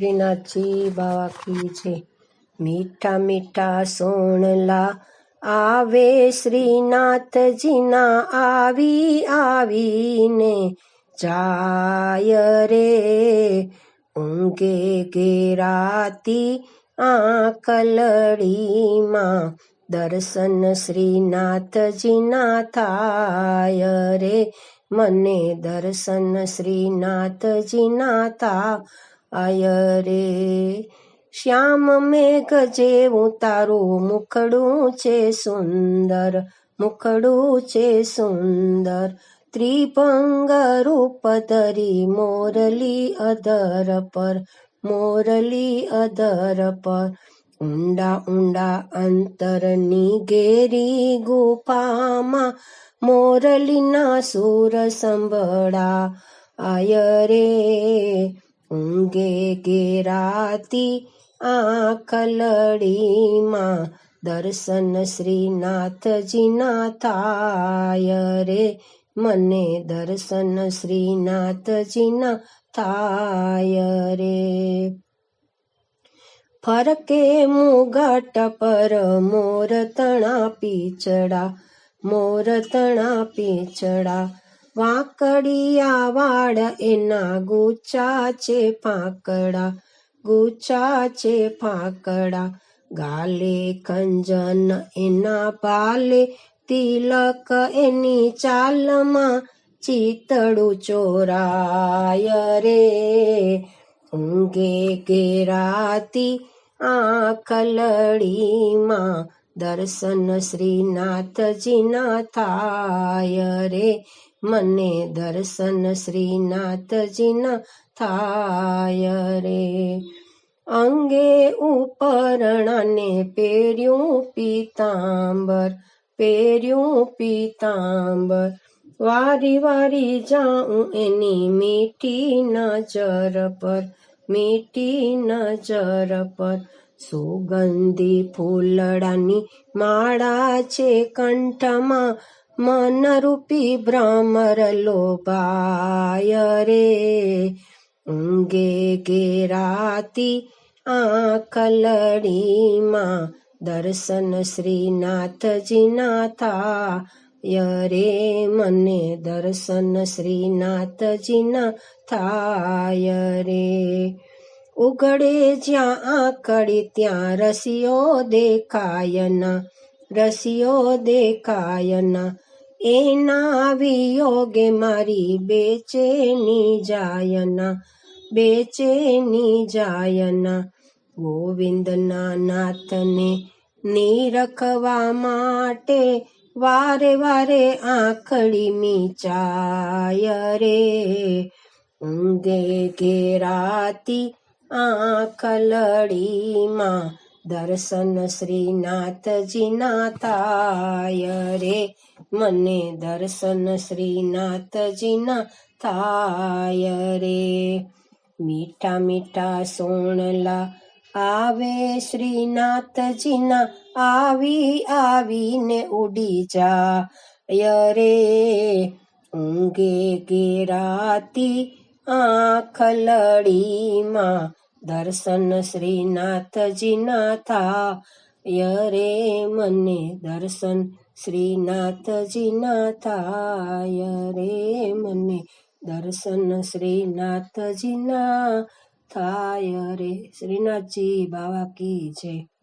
શ્રીનાથજી બાવા છે. મીઠા મીઠા સોણલા આવે શ્રીનાથજીના આવી આવીને જાય રે. ઊંઘે ઘેરાતી આ કલડીમાં દર્શન શ્રીનાથજીના થાય રે. મને દર્શન શ્રીનાથજીના થાય રે. શ્યામ મેઘ જેવું તારું મુખડું છે સુંદર, મુખડું છે સુંદર. ત્રિભંગ રૂપ ધરી મોરલી અધર પર, મોરલી અધર પર. ઊંડા ઊંડા અંતરની ઘેરી ગુફામાં મોરલીના સુર સંભળા. આય રે. ઊંઘે ગેરાતી આંખલડીમાં દર્શન શ્રીનાથજીના થાય રે. મને દર્શન શ્રીનાથજીના થાય રે. ફરકે મુગટ પર મોર તણા પીચડા મોર તણા પીચડા વાંકડિયા વાળ એના ગુચા છે ફાંકડા, ગુચા છે ફાંકડા. ગાલે કંજન એના પાલે તિલક એની ચાલમાં ચિતડું ચોરાય રે. ઊંઘે કેરાતી આંખલડીમાં દર્શન શ્રીનાથજીના થાય રે મને દર્શન શ્રીનાથજીના થાય રે અંગે ઉપરણાને પહેર્યું પીતાંબર પહેર્યું પીતાંબર. વારી વારી જાઉં એની મીઠી નજર પર, મીઠી નજર પર. સુગંધી ફૂલડાની માળા છે કંઠમાં. મનરૂપી ભ્રમર લોભાય રે. ઊંઘે ઘેરાતી આંખલડીમાં દર્શન શ્રીનાથજીના થાય રે. મને દર્શન શ્રીનાથજીના થાય રે. ઉગડે જ્યાં આંકડી ત્યાં રસિયો દેખાયના રસિયો દેખાયના. એના વિયોગે મારી બેચેની જાયના બેચેની જાયના ગોવિંદના નાથને નીરખવા માટે વારે વારે આંખડી મીચાય રે. ઊંઘે ઘેરાતી આંખલડીમાં દર્શન શ્રીનાથજીના થાય રે. મને દર્શન શ્રીનાથજીના થાય રે. મીઠા મીઠા સોણલા આવે શ્રીનાથજીના, આવી આવીને ઉડી જાય રે. ઊંઘે ગેરાતી આંખલડીમાં દર્શન શ્રીનાથજીના થાય રે મને દર્શન શ્રીનાથજીના થાય રે મને દર્શન શ્રીનાથજીના થાય રે શ્રીનાથજી બાવા કી જય.